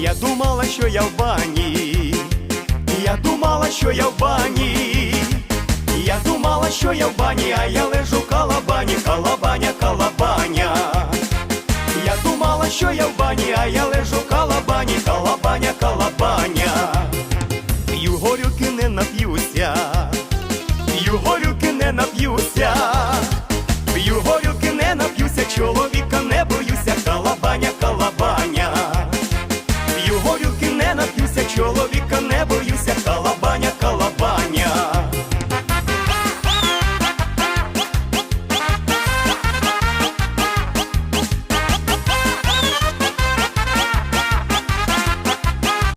Я думала, що я в бані, я думала, що я в бані, я думала, що я в бані, а я лежу в калабані, калабаня, калабаня. Я думала, що я в бані, а я лежу в калабані, калабаня, калабаня. Ю горюки не нап'юся, ю горюки не нап'юся.